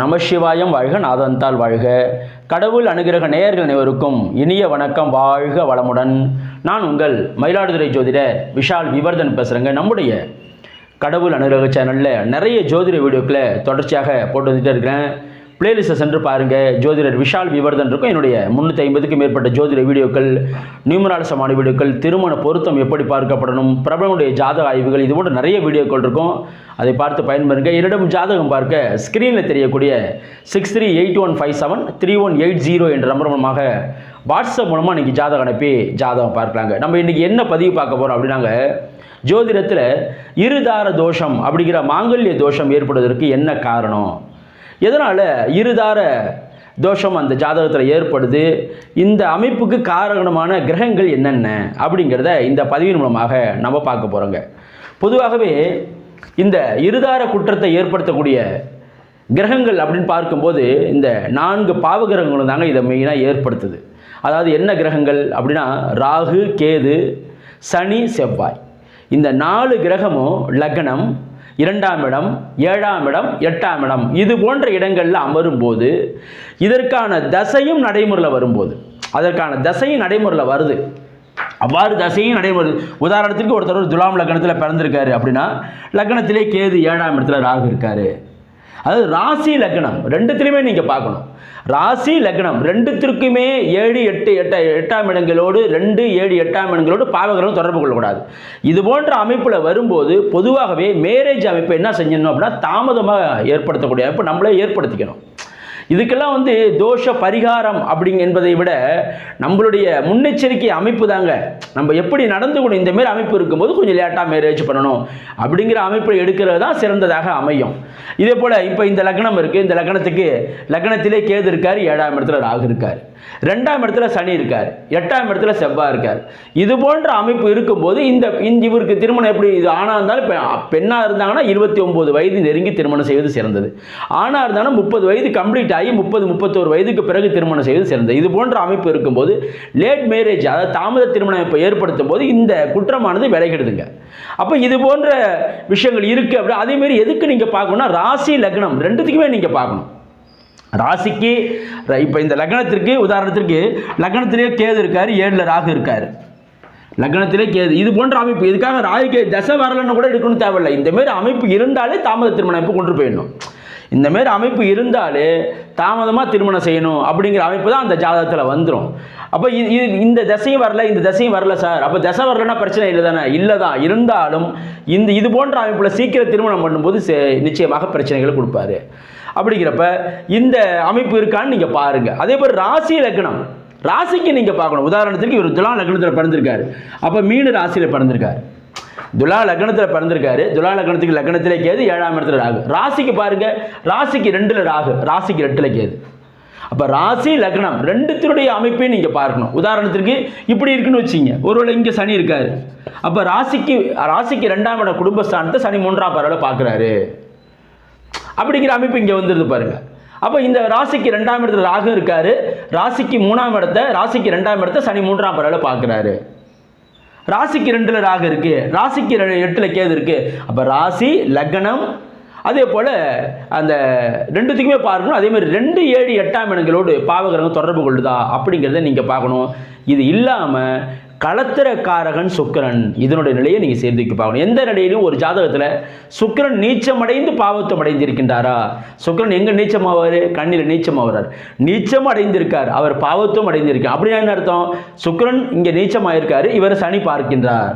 நமசிவாயம் வாழ்க நாதந்தால் வாழ்க. கடவுள் அனுகிரக நேயர்கள் அனைவருக்கும் இனிய வணக்கம். வாழ்க வளமுடன். நான் உங்கள் மயிலாடுதுறை ஜோதிடர் விஷால் விவர்தன் பேசுகிறேங்க நம்முடைய கடவுள் அனுகிரக சேனலில் நிறைய ஜோதிட வீடியோக்களை தொடர்ச்சியாக போட்டு வந்துட்டே இருக்கிறேன். பிளேலிஸ்ட்டை சென்று பாருங்கள் ஜோதிடர் விஷால் விவர்தன் இருக்கும். என்னுடைய முந்நூற்றி ஐம்பதுக்கும் மேற்பட்ட ஜோதிட வீடியோக்கள் நியூமராலசமான வீடியோக்கள் திருமண பொருத்தம் எப்படி பார்க்கப்படணும் பிரபலனுடைய ஜாதக ஆய்வுகள் இது போன்ற நிறைய வீடியோக்கள் இருக்கும். அதை பார்த்து பயன்பெறுங்க. என்னிடம் ஜாதகம் பார்க்க ஸ்க்ரீனில் தெரியக்கூடிய six three eight one five seven three one eight zero என்ற நம்பர் மூலமாக வாட்ஸ்அப் மூலமாக இன்றைக்கி ஜாதகம் அனுப்பி ஜாதகம் பார்க்கலாங்க. நம்ம இன்றைக்கி என்ன பதிவு பார்க்க போகிறோம் அப்படின்னாங்க ஜோதிடத்தில் இருதார தோஷம் அப்படிங்கிற மாங்கல்ய தோஷம் ஏற்படுவதற்கு என்ன காரணம்? எதனால் இருதார தோஷம் அந்த ஜாதகத்தில் ஏற்படுது? இந்த அமைப்புக்கு காரணமான கிரகங்கள் என்னென்ன? அப்படிங்கிறத இந்த பதிவின் மூலமாக நம்ம பார்க்க போகிறோங்க பொதுவாகவே இந்த இருதார குற்றத்தை ஏற்படுத்தக்கூடிய கிரகங்கள் அப்படின்னு பார்க்கும்போது இந்த நான்கு பாவகிரகங்களும் தாங்க இதை மெயினாக ஏற்படுத்துது. அதாவது என்ன கிரகங்கள் அப்படின்னா ராகு கேது சனி செவ்வாய். இந்த நாலு கிரகமும் லக்னம் இரண்டாம் இடம் ஏழாம் இடம் எட்டாம் இடம் இது போன்ற இடங்களில் அமரும்போது இதற்கான தசையும் நடைமுறையில் வரும்போது அதற்கான தசையும் நடைமுறையில் வருது. அவ்வாறு தசையும் நடைபெறும். உதாரணத்திற்கு ஒருத்தர் ஒரு துலாம் லக்னத்தில் பிறந்திருக்காரு அப்படின்னா லக்னத்திலே கேது ஏழாம் இடத்துல ராகு இருக்காரு. அதாவது ராசி லக்னம் ரெண்டுத்திலையுமே நீங்கள் பார்க்கணும். ராசி லக்னம் ரெண்டுத்திற்குமே ஏழு எட்டு எட்ட எட்டாம் இடங்களோடு ரெண்டு ஏழு எட்டாம் இடங்களோடு பாவகிரகம் தொடர்பு கொள்ளக்கூடாது. இது போன்ற அமைப்பில் வரும்போது பொதுவாகவே மேரேஜ் அமைப்பு என்ன செஞ்சணும் அப்படின்னா தாமதமாக ஏற்படுத்தக்கூடிய அமைப்பு நம்மளே ஏற்படுத்திக்கணும். இதுக்கெல்லாம் வந்து தோஷ பரிகாரம் அப்படிங்க என்பதை விட நம்மளுடைய முன்னெச்சரிக்கை அமைப்பு தாங்க. நம்ம எப்படி நடந்துக்கணும் இந்தமாரி இந்த மாதிரி அமைப்பு இருக்கும்போது கொஞ்சம் லேட்டாக மேரேஜ் பண்ணணும் அப்படிங்கிற அமைப்பை எடுக்கிறது தான் சிறந்ததாக அமையும். இதே போல் இப்போ இந்த லக்னம் இருக்குது இந்த லக்னத்துக்கு லக்னத்திலே கேது இருக்கார் ஏழாம் இடத்துல ராகு இருக்கார். ரெண்டாம் இடத்துல சனி இருக்கார் எட்டாம் இடத்துல செவ்வாய் இருக்கார். இது போன்ற அமைப்பு இருக்கும்போது இந்த இந்த இவருக்கு திருமணம் எப்படி இது ஆணாக இருந்தாலும் பெண்ணாக இருந்தாங்கன்னா இருபத்தி ஒம்பது வயது நெருங்கி திருமணம் செய்வது சிறந்தது. ஆணாக இருந்தாலும் முப்பது வயது கம்ப்ளீட் ஆகி முப்பது முப்பத்தோரு வயதுக்கு பிறகு திருமணம் செய்வது சிறந்தது இது போன்ற அமைப்பு இருக்கும்போது லேட் மேரேஜ் அதாவது தாமத திருமணம் இப்போ ஏற்படுத்தும் போது இந்த குற்றமானது விலகிடுதுங்க. அப்போ இது போன்ற விஷயங்கள் இருக்குது அப்படி அதேமாரி எதுக்கு நீங்கள் பார்க்கணும்னா ராசி லக்னம் ரெண்டுத்துக்குமே நீங்கள் பார்க்கணும். ராசிக்கு இப்போ இந்த லக்னத்திற்கு உதாரணத்திற்கு லக்னத்திலே கேது இருக்கார் ஏழில் ராகு இருக்கார். லக்னத்திலே கேது. இது போன்ற அமைப்பு இதுக்காக ராகு தசை வரலன்னு கூட எடுக்கணும் தேவையில்லை. இந்தமாரி அமைப்பு இருந்தாலே தாமத திருமண அமைப்பு கொண்டு போயிடணும். இந்தமாரி அமைப்பு இருந்தாலே தாமதமாக திருமணம் செய்யணும் அப்படிங்கிற அமைப்பு தான் அந்த ஜாதகத்தில் வந்துடும் அப்போ இது இது- இந்த தசையும் வரல இந்த தசையும் வரல சார். அப்போ தசை வரலன்னா பிரச்சனை இல்லை தானே? இல்லை தான். இருந்தாலும் இந்த இது போன்ற அமைப்பில் சீக்கிரம் திருமணம் பண்ணும்போது சே- நிச்சயமாக பிரச்சனைகளை கொடுப்பாரு. அப்படிங்கிறப்ப இந்த அமைப்பு இருக்கான்னு நீங்கள் பாருங்கள் அதே மாதிரி ராசி லக்னம். ராசிக்கு நீங்கள் பார்க்கணும். உதாரணத்துக்கு இவர் துலாம் லக்னத்தில் பிறந்திருக்காரு. அப்போ மீன ராசியில் பிறந்திருக்காரு. துலா லக்னத்தில் பிறந்திருக்காரு. துலா லக்னத்துக்கு லக்னத்திலே கேது ஏழாம் இடத்துல ராகு. ராசிக்கு பாருங்க ராசிக்கு ரெண்டில் ராகு ராசிக்கு ரெட்டில் கேது. அப்போ ராசி லக்னம் ரெண்டுத்தினுடைய அமைப்பையும் நீங்கள் பார்க்கணும். உதாரணத்திற்கு இப்படி இருக்குன்னு வச்சிங்க. ஒருவேளை இங்கே சனி இருக்காரு. அப்போ ராசிக்கு ராசிக்கு ரெண்டாம் இடம் குடும்பஸ்தானத்தை சனி மூன்றாம் பறவை பார்க்குறாரு. அப்படிங்கிற அமைப்பு இங்கே வந்துருது பாருங்க. அப்போ இந்த ராசிக்கு ரெண்டாம் இடத்துல ராகு இருக்காரு. ராசிக்கு மூணாம் இடத்த ராசிக்கு ரெண்டாம் இடத்த சனி மூன்றாம் பறவை பார்க்குறாரு. ராசிக்கு ரெண்டுல ராகு இருக்கு. ராசிக்கு ரெ- எட்டுல கேது இருக்கு. அப்போ ராசி லக்னம் அதே போல் அந்த ரெண்டுத்துக்குமே பார்க்கணும் அதே மாதிரி ரெண்டு ஏழு எட்டாம் இடங்களோடு பாவகிரகம் தொடர்பு கொள்ளுதா? அப்படிங்கிறத நீங்கள் பார்க்கணும். இது இல்லாமல் களத்திரக்காரகன் சுக்கிரன். இதனுடைய நிலையை நீங்கள் சேர்த்து பார்க்கணும். எந்த நிலையிலும் ஒரு ஜாதகத்தில் சுக்கரன் நீச்சமடைந்து பாவத்தம் அடைந்திருக்கின்றாரா? சுக்கிரன் எங்கே நீச்சமாவார்? கண்ணில் நீச்சமாகிறார் நீச்சம் அடைந்திருக்கார் அவர் பாவத்தும் அடைந்திருக்கார். அப்படின்னா என்ன அர்த்தம்? சுக்கிரன் இங்கே நீச்சமாயிருக்காரு. இவர் சனி பார்க்கின்றார்.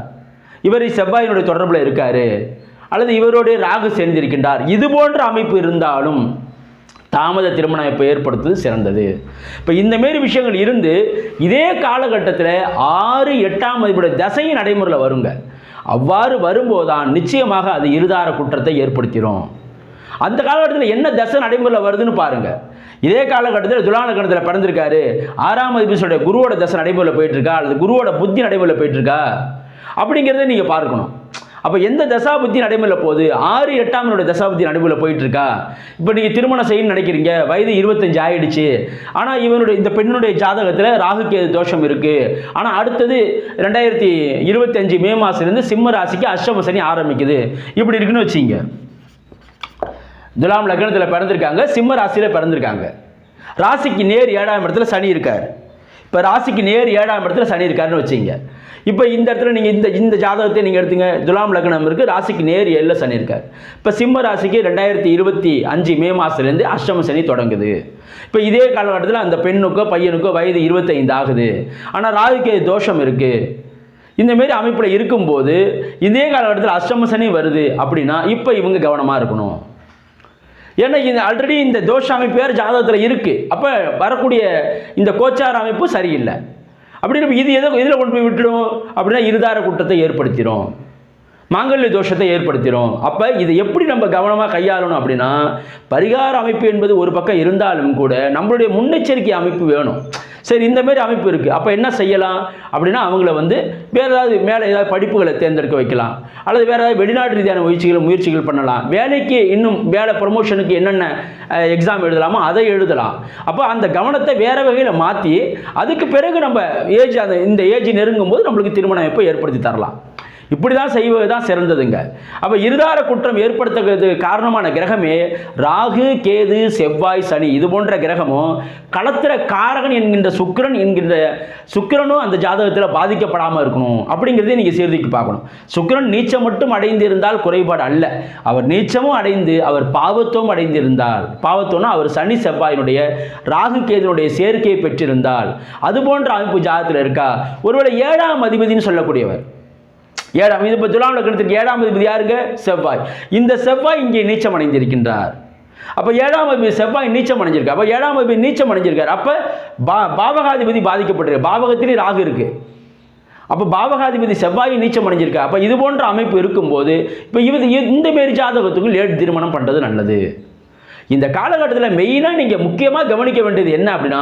இவர் செவ்வாயினுடைய தொடர்பில் இருக்காரு. அல்லது இவரோடைய ராகு சேர்ந்திருக்கின்றார். இது போன்ற அமைப்பு இருந்தாலும் தாமத திருமணம் இப்போ ஏற்படுத்துவது சிறந்தது. இப்போ இந்த மாரி விஷயங்கள் இருந்து இதே காலகட்டத்தில் ஆறு எட்டாம் மதிப்புடைய தசையின் நடைமுறையில் வருங்க. அவ்வாறு வரும்போதுதான் நிச்சயமாக அது இருதார குற்றத்தை ஏற்படுத்திடும் அந்த காலகட்டத்தில் என்ன தசை நடைமுறையில் வருதுன்னு பாருங்கள் இதே காலகட்டத்தில் துலாலக்கணத்தில் பிறந்திருக்காரு. ஆறாம் அதிபதியோட குருவோட தசை நடைமுறையில் போயிட்டுருக்கா அல்லது குருவோட புத்தி நடைமுறையில் போயிட்டுருக்கா அப்படிங்கிறத நீங்கள் பார்க்கணும். அப்போ எந்த தசாபுத்தி நடைமுறையில் போகுது? ஆறு எட்டாமனோட தசாபுத்தி நடைமுறையில் போயிட்டு இருக்கா இப்போ நீங்கள் திருமணம் செய்யணும்னு நினைக்கிறீங்க. வயது இருபத்தஞ்சு ஆயிடுச்சு. ஆனால் இவனுடைய இந்த பெண்ணுடைய ஜாதகத்தில் ராகுகேது தோஷம் இருக்குது ஆனால் அடுத்தது ரெண்டாயிரத்தி இருபத்தஞ்சு மே மாதத்துலேருந்து சிம்ம ராசிக்கு அஷ்டம சனி ஆரம்பிக்குது. இப்படி இருக்குன்னு வச்சிங்க துலாம் லக்னத்தில் பிறந்திருக்காங்க சிம்ம ராசியில் பிறந்திருக்காங்க. ராசிக்கு நேர் ஏழாம் இடத்துல சனி இருக்கார். இப்போ ராசிக்கு நேர் ஏழாம் இடத்துல சனி இருக்காருன்னு வச்சுங்க. இப்போ இந்த இடத்துல நீங்கள் இந்த இந்த ஜாதகத்தை நீங்கள் எடுத்துங்க. துலாம் லக்னம் இருக்குது ராசிக்கு நேர் ஏழில் சனி இருக்கார். இப்போ சிம்ம ராசிக்கு ரெண்டாயிரத்தி இருபத்தி அஞ்சு மே மாதத்துலேருந்து அஷ்டம சனி தொடங்குது. இப்போ இதே காலகட்டத்தில் அந்த பெண்ணுக்கோ பையனுக்கோ வயது இருபத்தைந்து ஆகுது. ஆனால் ராகுக்கு தோஷம் இருக்குது இந்த மாரி அமைப்பில் இருக்கும்போது இதே காலகட்டத்தில் அஷ்டம சனி வருது அப்படின்னா இப்போ இவங்க கவனமாக இருக்கணும். ஏன்னா இந்த ஆல்ரெடி இந்த தோஷ அமைப்பு வேறு ஜாதகத்தில் இருக்குது அப்போ வரக்கூடிய இந்த கோச்சார அமைப்பு சரியில்லை. அப்படின்னு இது எதை இதில் கொண்டு போய் விட்டுடும்? அப்படின்னா இருதார குற்றத்தை ஏற்படுத்திடும் மாங்கல்ய தோஷத்தை ஏற்படுத்திடும் அப்போ இதை எப்படி நம்ம கவனமாக கையாளணும் அப்படின்னா பரிகார அமைப்பு என்பது ஒரு பக்கம் இருந்தாலும் கூட நம்மளுடைய முன்னெச்சரிக்கை அமைப்பு வேணும். சரி இந்தமாரி அமைப்பு இருக்குது அப்போ என்ன செய்யலாம்? அப்படின்னா அவங்கள வந்து வேறு ஏதாவது மேலே ஏதாவது படிப்புகளை தேர்ந்தெடுக்க வைக்கலாம். அல்லது வேறு ஏதாவது வெளிநாட்டு ரீதியான முயற்சிகள் முயற்சிகள் பண்ணலாம். வேலைக்கு இன்னும் வேலை ப்ரொமோஷனுக்கு என்னென்ன எக்ஸாம் எழுதலாமோ அதை எழுதலாம். அப்போ அந்த கவனத்தை வேறு வகையில் மாற்றி அதுக்கு பிறகு நம்ம ஏஜ் அந்த இந்த ஏஜ் நெருங்கும் போது நம்மளுக்கு திருமண அமைப்பை ஏற்படுத்தி தரலாம். இப்படி தான் செய்வது தான் சிறந்ததுங்க. அப்போ இருதார குற்றம் ஏற்படுத்துகிறது காரணமான கிரகமே ராகு கேது செவ்வாய் சனி இது போன்ற கிரகமும் களத்திர காரகன் என்கின்ற சுக்கிரன் என்கின்ற சுக்கிரனும் அந்த ஜாதகத்தில் பாதிக்கப்படாமல் இருக்கணும். அப்படிங்கிறதையும் நீங்கள் சீர்திக்கு பார்க்கணும். சுக்கிரன் நீச்சம் மட்டும் அடைந்திருந்தால் குறைபாடு அல்ல. அவர் நீச்சமும் அடைந்து அவர் பாவத்துவம் அடைந்திருந்தால் பாவத்துவம்னா அவர் சனி செவ்வாயினுடைய ராகு கேதுனுடைய சேர்க்கையை பெற்றிருந்தால் அது போன்ற அமைப்பு ஜாதகத்தில் இருக்கா? ஒருவேளை ஏழாம் அதிபதினு சொல்லக்கூடியவர். ஏழாம் இது இப்போ துலாம் லக்னத்திற்கு ஏழாம் அதிபதி யாருங்க செவ்வாய். இந்த செவ்வாய் இங்கே நீச்சம் அடைந்திருக்கின்றார். அப்போ ஏழாம் அதிபதி செவ்வாய் நீச்சம் அடைஞ்சிருக்கு. அப்போ ஏழாம் அதிபதி நீச்சம் அடைஞ்சிருக்கார். அப்போ பா பாவகாதிபதி பாதிக்கப்பட்டிருக்கு பாவகத்திலே ராகு இருக்கு. அப்போ பாவகாதிபதி செவ்வாய் நீச்சம் அடைஞ்சிருக்கா அப்போ இது போன்ற அமைப்பு இருக்கும்போது இப்போ இது இந்த மாரி ஜாதகத்துக்கு லேட் திருமணம் பண்ணுறது நல்லது. இந்த காலகட்டத்தில் மெயினாக நீங்கள் முக்கியமாக கவனிக்க வேண்டியது என்ன அப்படின்னா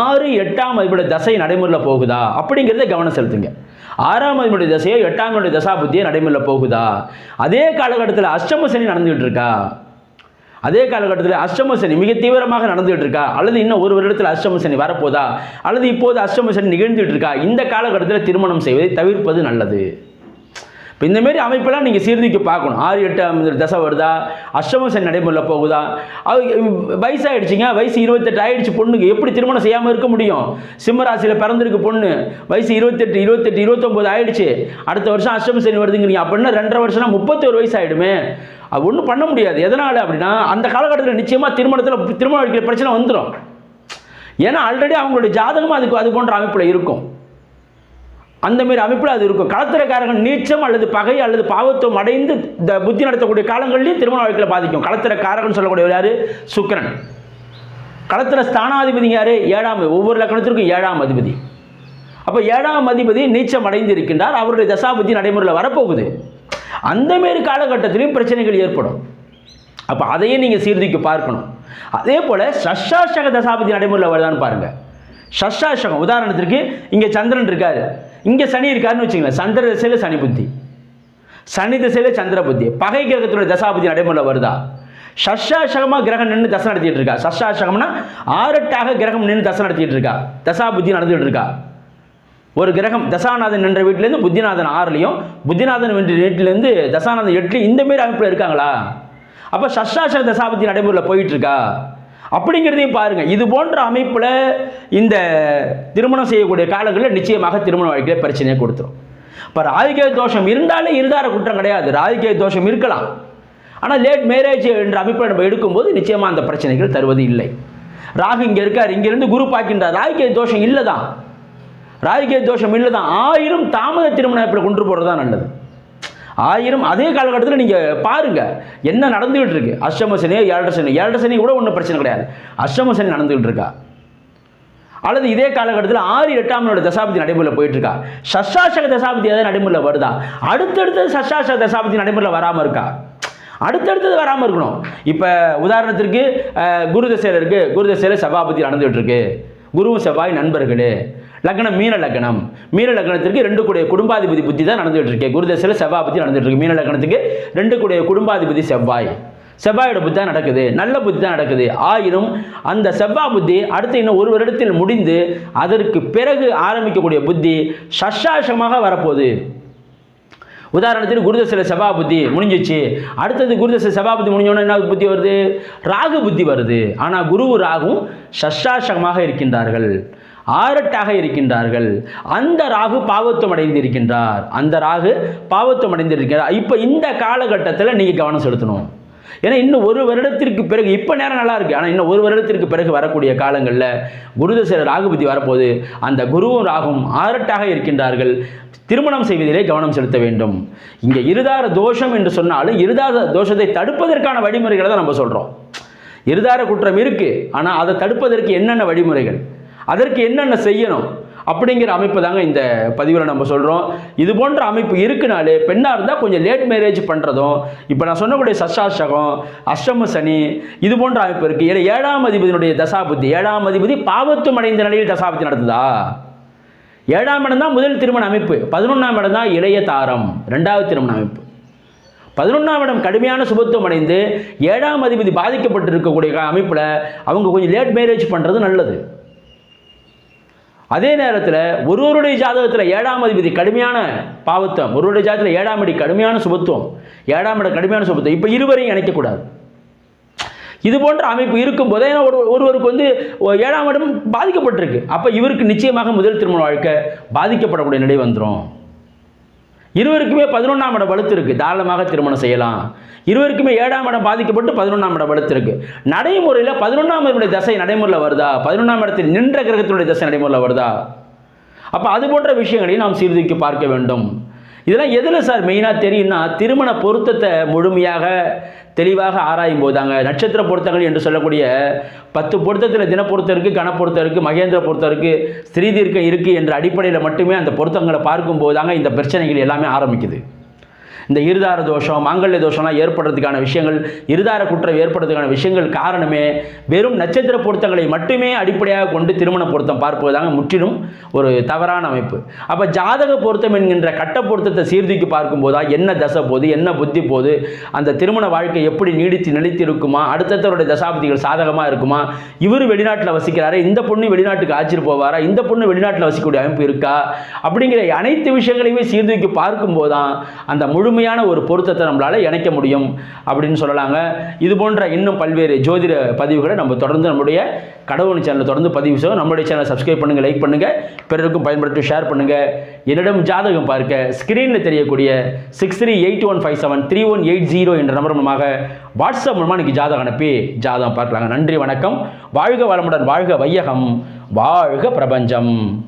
ஆறு எட்டாம் அதிபதி தசை நடைமுறையில் போகுதா? அப்படிங்கிறத கவனம் செலுத்துங்க. ஆறாம் அதிபதி தசையோ எட்டாம் அதிபதி தசா புத்தியோ நடைமுறையில் போகுதா? அதே காலகட்டத்தில் அஷ்டம சனி நடந்துகிட்டு இருக்கா? அதே காலகட்டத்தில் அஷ்டம சனி மிக தீவிரமாக நடந்துகிட்டு இருக்கா? அல்லது இன்னும் ஒரு வருடத்தில் அஷ்டம சனி வரப்போதா? அல்லது இப்போது அஷ்டம சனி நிகழ்ந்துகிட்டு இருக்கா? இந்த காலகட்டத்தில் திருமணம் செய்வதை தவிர்ப்பது நல்லது. இப்போ இந்தமாரி அமைப்பெல்லாம் நீங்கள் சீர்திக்கு பார்க்கணும். ஆறு எட்டாம் தசை வருதா? அஷ்டம சனி நடைமுறையில் போகுதா? அது வயசாகிடுச்சிங்க வயசு இருபத்தெட்டு ஆயிடுச்சு பொண்ணுக்கு. எப்படி திருமணம் செய்யாமல் இருக்க முடியும்? சிம்மராசியில் பிறந்திருக்கு பொண்ணு. வயசு இருபத்தெட்டு இருபத்தெட்டு இருபத்தொம்போது ஆயிடுச்சு. அடுத்த வருஷம் அஷ்டம சனி வருதுங்கிறீங்க அப்படின்னா ரெண்டரை வருஷம்னா முப்பத்தொரு வயசு ஆகிடுமே அது ஒன்றும் பண்ண முடியாது. எதனால் அப்படின்னா அந்த காலகட்டத்தில் நிச்சயமாக திருமணத்தில் திருமண வாழ்க்கையில் பிரச்சனை வந்துடும் ஏன்னா ஆல்ரெடி அவங்களுடைய ஜாதகமும் அதுக்கு அது போன்ற அமைப்பில் இருக்கும். அந்தமாரி அமைப்பில் அது இருக்கும். களத்திரக்காரர்கள் நீச்சம் அல்லது பகை அல்லது பாவத்துவம் அடைந்து இந்த புத்தி நடத்தக்கூடிய காலங்கள்லையும் திருமண வாழ்க்கையில் பாதிக்கும். களத்திரக்காரகன் சொல்லக்கூடிய யார்? சுக்கரன். களத்திர ஸ்தானாதிபதி யார்? ஏழாம் ஒவ்வொரு லக்கணத்திற்கும் ஏழாம் அதிபதி. அப்போ ஏழாம் அதிபதி நீச்சம் அடைந்து இருக்கின்றார் அவருடைய தசாபுத்தி நடைமுறையில் வரப்போகுது. அந்தமாரி காலகட்டத்திலையும் பிரச்சனைகள் ஏற்படும். அப்போ அதையும் நீங்கள் சீர்திக்கு பார்க்கணும். அதே போல் சஷாசக தசாபதி நடைமுறையில் வருதான்னு பாருங்கள் சஷாசகம் உதாரணத்திற்கு இங்கே சந்திரன் இருக்காரு. இங்கே சனி இருக்காருன்னு வச்சுங்களேன் சந்திர திசையில் சனி புத்தி. சனி திசையில் சந்திர புத்தி. பகை கிரகத்தினுடைய தசாபுத்தி நடைமுறையில் வருதா? சஷாசகமாக கிரகம் நின்று தசை நடத்திட்டு இருக்கா? சஷாசகம்னா ஆறெட்டாக கிரகம் நின்று தசை நடத்திட்டு இருக்கா? தசாபுத்தி நடந்துகிட்டு இருக்கா? ஒரு கிரகம் தசாநாதன் நின்ற வீட்டிலேருந்து புத்திநாதன் ஆறுலையும் புத்திநாதன் வென்ற வீட்டிலேருந்து தசாநாதன் எட்டுலையும் இந்த மாரி அமைப்பில் இருக்காங்களா? அப்போ சஷ்டாசக தசாபத்தி நடைமுறையில் போயிட்டு இருக்கா? அப்படிங்கிறதையும் பாருங்கள் இது போன்ற அமைப்பில் இந்த திருமணம் செய்யக்கூடிய காலங்களில் நிச்சயமாக திருமண வாழ்க்கையில் பிரச்சனையை கொடுத்துரும். இப்போ ராதிகை தோஷம் இருந்தாலே இருந்தார குற்றம் கிடையாது. ராதிகை தோஷம் இருக்கலாம். ஆனால் லேட் மேரேஜ் என்ற அமைப்பில் நம்ம எடுக்கும்போது நிச்சயமாக அந்த பிரச்சனைகள் தருவது இல்லை. ராகு இங்கே இருக்கார். இங்கிருந்து குரு பார்க்கின்றார். ராதிகை தோஷம் இல்லை தான் ராதிகை தோஷம் இல்லை தான் ஆயிரம் தாமத திருமணம் இப்படி கொண்டு போகிறது தான் நல்லது. ஆயிரம் அதே காலகட்டத்தில் நீங்கள் பாருங்கள் என்ன நடந்துகிட்டு இருக்கு அஷ்டம சனி ஏழரை சனி. ஏழரை சனி கூட ஒன்றும் பிரச்சனை கிடையாது. அஷ்டம சனி நடந்துகிட்டு இருக்கா அல்லது இதே காலகட்டத்தில் ஆறு எட்டாம் நாடு தசாபதி நடைமுறையில் போயிட்டு இருக்கா சஷாசக தசாபதி ஏதாவது நடைமுறையில் வருதா? அடுத்தடுத்தது சஷாசக தசாபதி நடைமுறையில் வராமல் இருக்கா? அடுத்தடுத்தது வராமல் இருக்கணும். இப்போ உதாரணத்திற்கு குரு தசையில் இருக்குது குரு தசையில் சபாபதி நடந்துகிட்டு இருக்கு குருவும் செவ்வாய் நண்பர்களே. லக்னம் மீன லக்னம். மீன லக்னத்திற்கு ரெண்டு கூடிய குடும்பாதிபதி புத்தி தான் நடந்துகிட்டு இருக்கு. குரு செவ்வாய் புத்தி நடந்துட்டு இருக்கு. மீன லக்னத்துக்கு ரெண்டு கூடிய குடும்பாதிபதி செவ்வாய். செவ்வாயோட புத்தி தான் நடக்குது. நல்ல புத்தி தான் நடக்குது. ஆயினும் அந்த செவ்வாய் புத்தி அடுத்து இன்னும் ஒரு வருடத்தில் முடிந்து அதற்கு பிறகு ஆரம்பிக்கக்கூடிய புத்தி சஷாசமாக வரப்போகுது. உதாரணத்துக்கு குருதசையில் செவ்வாய் புத்தி முடிஞ்சிச்சு. அடுத்தது குருதசை செவ்வாய் புத்தி முடிஞ்சோடனே என்ன புத்தி வருது? ராகு புத்தி வருது. ஆனால் குரு ராகும் சஷாசகமாக இருக்கின்றார்கள். ஆரட்டாக இருக்கின்றார்கள். அந்த ராகு பாவத்துவம் அடைந்து இருக்கின்றார் அந்த ராகு பாவத்துவம் அடைந்து இருக்கிறார் இப்போ இந்த காலகட்டத்தில் நீங்கள் கவனம் செலுத்தணும். ஏன்னா இன்னும் ஒரு வருடத்திற்கு பிறகு இப்போ நேரம் நல்லா இருக்கு. ஆனால் இன்னும் ஒரு வருடத்திற்கு பிறகு வரக்கூடிய காலங்களில் குருதசர ராகுபதி வரப்போது அந்த குருவும் ராகும் ஆரட்டாக இருக்கின்றார்கள். திருமணம் செய்வதிலே கவனம் செலுத்த வேண்டும். இங்கே இருதார தோஷம் என்று சொன்னாலும் இருதார தோஷத்தை தடுப்பதற்கான வழிமுறைகளை தான் நம்ம சொல்கிறோம் இருதார குற்றம் இருக்குது ஆனால் அதை தடுப்பதற்கு என்னென்ன வழிமுறைகள்? அதற்கு என்னென்ன செய்யணும் அப்படிங்கிற அமைப்பு தாங்க இந்த பதிவில் நம்ம சொல்கிறோம் இது போன்ற அமைப்பு இருக்குனாலே பெண்ணாக இருந்தால் கொஞ்சம் லேட் மேரேஜ் பண்ணுறதும் இப்போ நான் சொன்னக்கூடிய சஷாசகம் அஷ்டம சனி இது போன்ற அமைப்பு இருக்குது ஏன்னா ஏழாம் அதிபதியினுடைய தசாபுத்தி ஏழாம் அதிபதி பாவத்தும் அடைந்த நிலையில் தசாபுத்தி நடந்ததா ஏழாம் இடம் தான் முதல் திருமண அமைப்பு. பதினொன்றாம் இடம் தான் இளைய தாரம் ரெண்டாவது திருமண அமைப்பு. பதினொன்றாம் இடம் கடுமையான சுபத்துவம் அடைந்து ஏழாம் அதிபதி பாதிக்கப்பட்டு இருக்கக்கூடிய அமைப்பில் அவங்க கொஞ்சம் லேட் மேரேஜ் பண்ணுறது நல்லது. அதே நேரத்தில் ஒருவருடைய ஜாதகத்தில் ஏழாம் அதிபதி கடுமையான பாவத்தம் ஒருவருடைய ஜாதகத்தில் ஏழாம் அடி கடுமையான சுபத்துவம் ஏழாம் இடம் கடுமையான சுபத்துவம். இப்போ இருவரையும் இணைக்கக்கூடாது இது போன்ற அமைப்பு இருக்கும்போதே ஏன்னா ஒரு ஒருவருக்கு வந்து ஏழாம் இடம் பாதிக்கப்பட்டிருக்கு. அப்போ இவருக்கு நிச்சயமாக முதல் திருமண வாழ்க்கை பாதிக்கப்படக்கூடிய நிலை வந்துடும் இருவருக்குமே பதினொன்றாம் இடம் வலுத்து இருக்குது தாராளமாக திருமணம் செய்யலாம். இருவருக்குமே ஏழாம் இடம் பாதிக்கப்பட்டு பதினொன்றாம் இடம் வலுத்து இருக்கு நடைமுறையில் பதினொன்றாம் இடத்துடைய தசை நடைமுறையில் வருதா? பதினொன்றாம் இடத்தில் நின்ற கிரகத்தினுடைய தசை நடைமுறையில் வருதா? அப்போ அது போன்ற விஷயங்களையும் நாம் சீர்தூக்கி பார்க்க வேண்டும். இதெல்லாம் எதில் சார் மெயினாக தெரியும்னா திருமண பொருத்தத்தை முழுமையாக தெளிவாக ஆராயும் போதாங்க நட்சத்திர பொருத்தங்கள் என்று சொல்லக்கூடிய பத்து பொருத்தத்தில் தினப்பொருத்தருக்கு பொருத்தம் இருக்குது இருக்குது மகேந்திர பொருத்தம் இருக்குது ஸ்ரீதீர்க்கம் இருக்குது என்ற அடிப்படையில் மட்டுமே அந்த பொருத்தங்களை பார்க்கும்போது தாங்க இந்த பிரச்சனைகள் எல்லாமே ஆரம்பிக்குது. இந்த இருதார தோஷம் மாங்கல்ய தோஷம்லாம் ஏற்படுறதுக்கான விஷயங்கள் இருதார குற்றம் ஏற்படுறதுக்கான விஷயங்கள் காரணமே வெறும் நட்சத்திர பொருத்தங்களை மட்டுமே அடிப்படையாக கொண்டு திருமண பொருத்தம் பார்ப்பதுதாங்க முற்றிலும் ஒரு தவறான அமைப்பு. அப்போ ஜாதக பொருத்தம் என்கின்ற கட்ட பொருத்தத்தை சீர்தூக்கி பார்க்கும்போதா என்ன தசை போது என்ன புத்தி போது அந்த திருமண வாழ்க்கை எப்படி நீடித்து நிலைத்து இருக்குமா அடுத்தவருடைய தசாபதிகள் சாதகமாக இருக்குமா இவர் வெளிநாட்டில் வசிக்கிறாரு இந்த பொண்ணு வெளிநாட்டுக்கு ஆச்சிட்டு போவாரா இந்த பொண்ணு வெளிநாட்டில் வசிக்கக்கூடிய அமைப்பு இருக்கா அப்படிங்கிற அனைத்து விஷயங்களையுமே சீர்தூக்கி பார்க்கும்போது தான் அந்த முழுமையான ஒரு பொருத்தத்தை நம்மளால் இணைக்க முடியும் அப்படின்னு சொல்லலாங்க. இது போன்ற இன்னும் பல்வேறு ஜோதிட பதிவுகளை நம்ம தொடர்ந்து நம்முடைய கடவுள் சேனலை தொடர்ந்து பதிவு செய்வோம். நம்மளுடைய சேனலை சப்ஸ்கிரைப் பண்ணுங்கள் லைக் பண்ணுங்கள் பிறருக்கும் பயன்படுத்தி ஷேர் பண்ணுங்கள் என்னிடம் ஜாதகம் பார்க்க ஸ்க்ரீனில் தெரியக்கூடிய six three eight one five seven three one eight zero என்ற நம்பர் மூலமாக வாட்ஸ்அப் மூலமாக இன்றைக்கி ஜாதகம் அனுப்பி ஜாதகம் பார்க்கலாங்க. நன்றி வணக்கம். வாழ்க வளமுடன் வாழ்க வையகம். வாழ்க பிரபஞ்சம்.